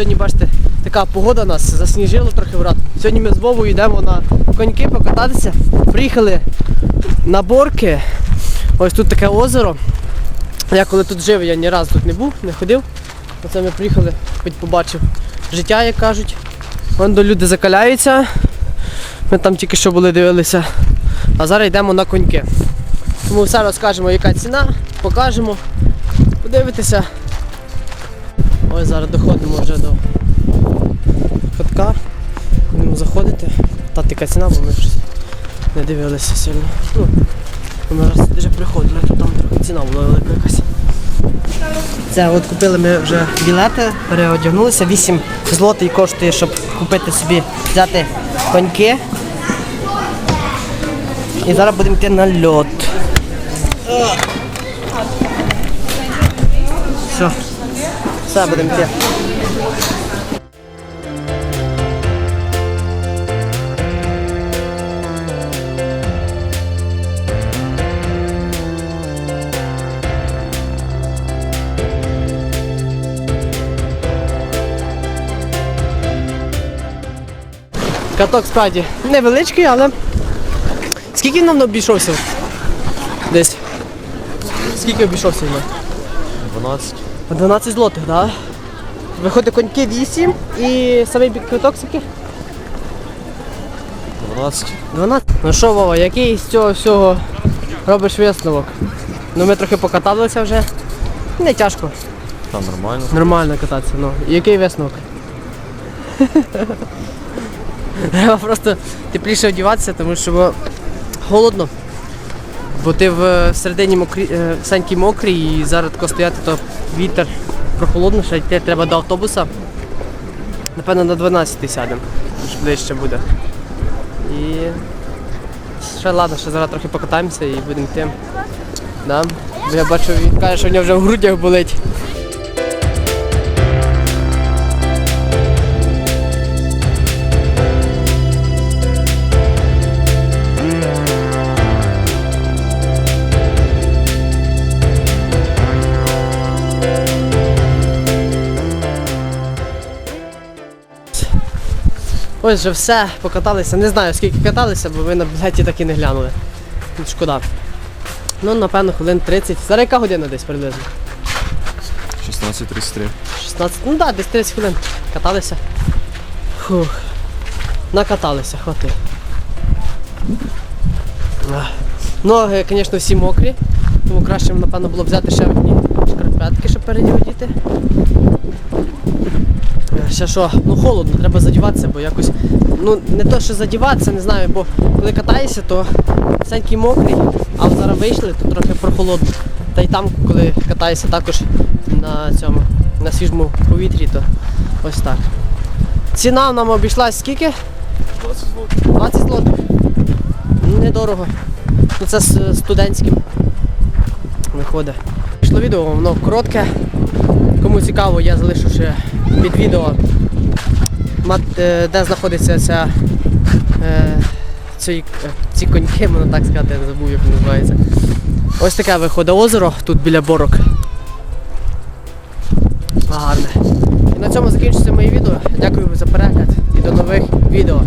сьогодні, бачите, така погода нас засніжило трохи врат. Сьогодні ми з Вовою йдемо на коньки покататися. Приїхали на борки. Ось тут таке озеро. Я коли тут жив, я ні разу тут не був, не ходив. Оце ми приїхали, хоч побачив життя, як кажуть. Вон до люди закаляються. Ми там тільки що були дивилися. А зараз йдемо на коньки. Тому все розкажемо, яка ціна, покажемо. Подивитися. Ось зараз доходимо вже до катка. Будемо заходити. Та яка ціна, бо ми щось не дивилися сильно. Ну, ми раз вже приходили, то там трохи ціна була велика якась. Це от купили ми вже білети, переодягнулися. 8 злотий коштує, щоб купити собі, взяти коньки. І зараз будемо йти на льот. Все. Все, будемо йти. Каток справді невеличкий, але скільки нам обійшовся? Десь. Скільки обійшовся він? 12. 12 злотих, так? Да? Виходить коньки 8 і самий квиток скільки? 12. 12. Ну що, Вова, який з цього всього робиш висновок? Ну ми трохи покаталися вже. Не тяжко. Там нормально. Нормально кататися. Ну. Який висновок? Треба просто тепліше одягатися, тому що холодно. Бо ти в середині мокрі, е, саньки мокрі і зараз тако стояти, то вітер прохолодно, ще йти треба до автобуса. Напевно на 12 сядемо, щоб ближче буде. І ще ладно, ще зараз трохи покатаємося і будемо йти. Да? Я бачу, він каже, що в нього вже в грудях болить. Ось вже все, покаталися. Не знаю скільки каталися, бо ви на білеті так і не глянули. Тут шкода. Ну, напевно, хвилин 30. Зараз яка година десь приблизно? 16.33. 16, ну так, да, десь 30 хвилин. Каталися. Фух. Накаталися, хватить. Ах. Ноги, звісно, всі мокрі, тому краще, напевно, було взяти ще одні шкарпетки, щоб передівати. Ще що, ну холодно, треба задіватися, бо якось. Ну не то, що задіватися, не знаю, бо коли катаєшся, то всенький мокрий, а от зараз вийшли, то трохи прохолодно. Та й там, коли катаєшся також на цьому, на свіжому повітрі, то ось так. Ціна нам обійшлась скільки? 20 злотих. 20 злотих. Недорого. Ну це з студентським виходить. Пішло відео, воно коротке. Кому цікаво, я залишу ще під відео, е, де знаходиться ця, е, ці, е, ці коньки, можна так сказати, я забув, як називається. Ось таке виходить озеро тут біля борок. Гарне. І на цьому закінчується моє відео. Дякую за перегляд і до нових відео.